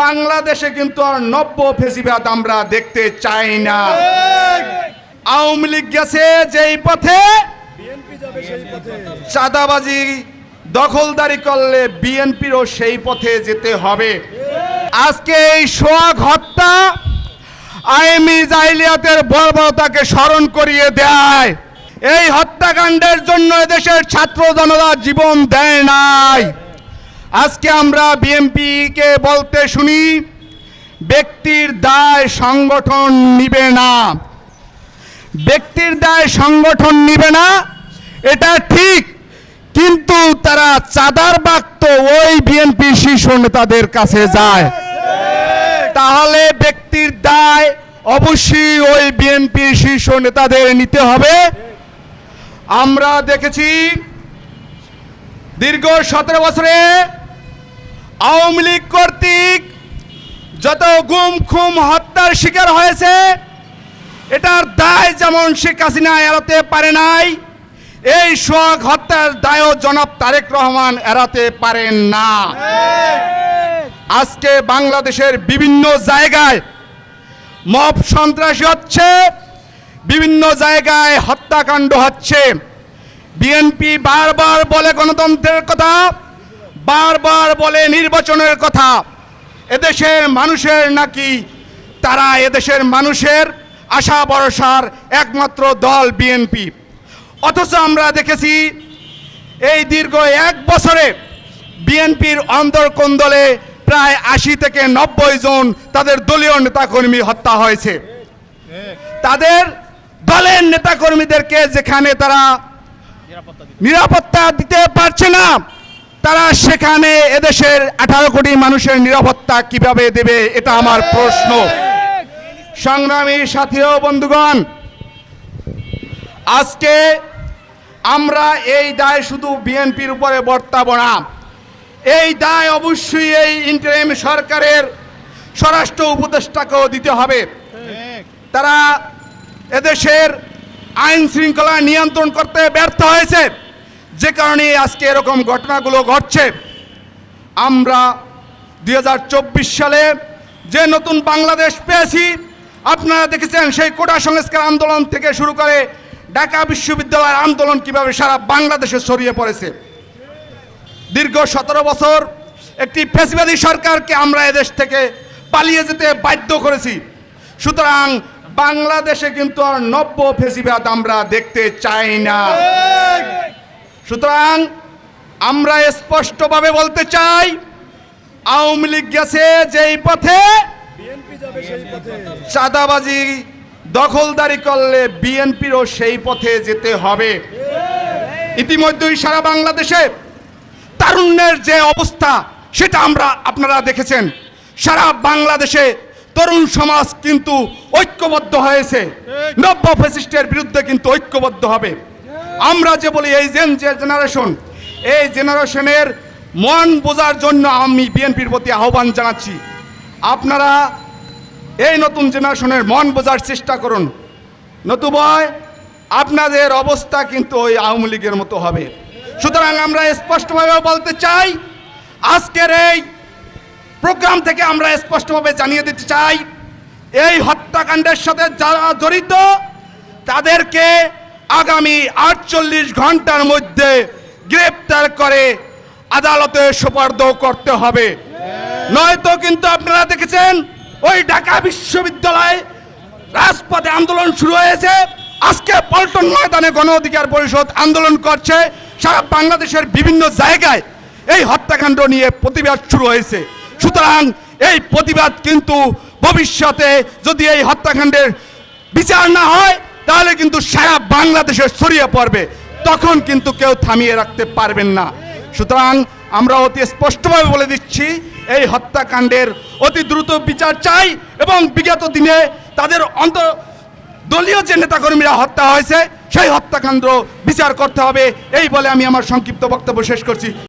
বাংলাদেশে কিন্তু আর নব্য ফেসিবাদ আমরা দেখতে চাই না। আওয়ামী লীগ গেছে যেই পথে চাঁদাবাজি দখলদারি করলে বিএনপিরও সেই পথে যেতে হবে। আজকে এই সোয়াগ হত্যা আইমি জাইলিয়াতের বর্বরতাকে স্মরণ করিয়ে দেয়। এই হত্যাকাণ্ডের জন্য এদেশের ছাত্র জনতা জীবন দেয় নাই। আজকে আমরা বিএমপিকে বলতে শুনি, ব্যক্তির দায় সংগঠন নিবে না। ব্যক্তির দায় সংগঠন নিবে না, এটা ঠিক, কিন্তু তারা চাঁদার বাক্ত ওই বিএনপি শীর্ষ নেতাদের কাছে যায়। তাহলে ব্যক্তির দায় অবশ্যই ওই বিএনপি শীর্ষ নেতাদের নিতে হবে। আমরা দেখেছি, দীর্ঘ সতেরো বছরে আওয়ামী লীগ কর্তৃক যত গুম খুম হত্যার শিকার হয়েছে, এটার দায় যেমন শেখ হাসিনা এড়াতে পারে নাই, এই সোহাগ হত্যার দায়ও জনাব তারেক রহমান এড়াতে পারেন না। আজকে বাংলাদেশের বিভিন্ন জায়গায় মব সন্ত্রাসী হচ্ছে, বিভিন্ন জায়গায় হত্যাকাণ্ড হচ্ছে। বিএনপি বারবার বলে গণতন্ত্রের কথা বারবার বলে নির্বাচনের কথা। এদেশের মানুষের নাকি, তারা এদেশের মানুষের আশা ভরসার একমাত্র দল বিএনপি। অথচ আমরা দেখেছি, এই দীর্ঘ এক বছরে বিএনপির অন্তর্কন্দলে প্রায় আশি থেকে নব্বই জন তাদের দলীয় নেতাকর্মী হত্যা হয়েছে। তাদের দলের নেতাকর্মীদেরকে যেখানে তারা নিরাপত্তা দিতে পারছে না তারা সেখানে এদেশের আঠারো কোটি মানুষের নিরাপত্তা কীভাবে দেবে, এটা আমার প্রশ্ন। সংগ্রামী সাথী ও বন্ধুগণ, আজকে আমরা এই দায় শুধু বিএনপির উপরে বর্তাবো না। এই দায় অবশ্যই এই ইন্টারিম সরকারের স্বরাষ্ট্র উপদেষ্টাকেও দিতে হবে। তারা এদেশের আইন শৃঙ্খলা নিয়ন্ত্রণ করতে ব্যর্থ হয়েছে। যে কারণে আজকে এরকম ঘটনাগুলো ঘটছে, আমরা দু হাজার চব্বিশ সালে যে নতুন বাংলাদেশ পেয়েছি, আপনারা দেখেছেন সেই কোটা সংস্কার আন্দোলন থেকে শুরু করে ঢাকা বিশ্ববিদ্যালয়ের আন্দোলন কীভাবে সারা বাংলাদেশে ছড়িয়ে পড়েছে। দীর্ঘ সতেরো বছর একটি ফেসিবাদী সরকারকে আমরা এদেশ থেকে পালিয়ে যেতে বাধ্য করেছি। সুতরাং বাংলাদেশে কিন্তু আর নব্য ফেসিবাদ আমরা দেখতে চাই না। সুতরাং আমরা স্পষ্টভাবে বলতে চাই আওয়ামী লীগ গেছে যেই পথে চাঁদাবাজি দখলদারি করলে বিএনপিরও সেই পথে যেতে হবে। ইতিমধ্যেই সারা বাংলাদেশে তারুণ্যের যে অবস্থা সেটা আমরা আপনারা দেখেছেন। সারা বাংলাদেশে তরুণ সমাজ কিন্তু ঐক্যবদ্ধ হয়েছে। নব্য ফেসিস্টের বিরুদ্ধে কিন্তু ঐক্যবদ্ধ হবে। আমরা যে বলি এই জেন যে জেনারেশন এই জেনারেশনের মন বোঝার জন্য আমি বিএনপির প্রতি আহ্বান জানাচ্ছি। আপনারা এই নতুন জেনারেশনের মন বোঝার চেষ্টা করুন। নতুবয়, আপনাদের অবস্থা কিন্তু ওই আওয়ামী লীগের মতো হবে। সুতরাং আমরা স্পষ্টভাবে বলতে চাই, আজকের এই প্রোগ্রাম থেকে আমরা স্পষ্টভাবে জানিয়ে দিতে চাই, এই হত্যাকাণ্ডের সাথে যারা জড়িত, তাদেরকে আগামী আটচল্লিশ ঘণ্টার মধ্যে গ্রেপ্তার করে আদালতে সোপার্দ করতে হবে। নয়তো কিন্তু আপনারা দেখেছেন, ওই ঢাকা বিশ্ববিদ্যালয়ে রাজপথে আন্দোলন শুরু হয়েছে। আজকে পল্টন ময়দানে গণ অধিকার পরিষদ আন্দোলন করছে। সারা বাংলাদেশের বিভিন্ন জায়গায় এই হত্যাকাণ্ড নিয়ে প্রতিবাদ শুরু হয়েছে। সুতরাং এই প্রতিবাদ কিন্তু ভবিষ্যতে যদি এই হত্যাকাণ্ডের বিচার না হয় তাহলে কিন্তু সারা বাংলাদেশে ছড়িয়ে পড়বে। তখন কিন্তু কেউ থামিয়ে রাখতে পারবেন না। সুতরাং আমরা অতি স্পষ্টভাবে বলে দিচ্ছি, এই হত্যাকাণ্ডের অতি দ্রুত বিচার চাই এবং বিগত দিনে তাদের অন্তর দলীয় যে নেতাকর্মীরা হত্যা হয়েছে, সেই হত্যাকাণ্ড বিচার করতে হবে। এই বলে আমি আমার সংক্ষিপ্ত বক্তব্য শেষ করছি।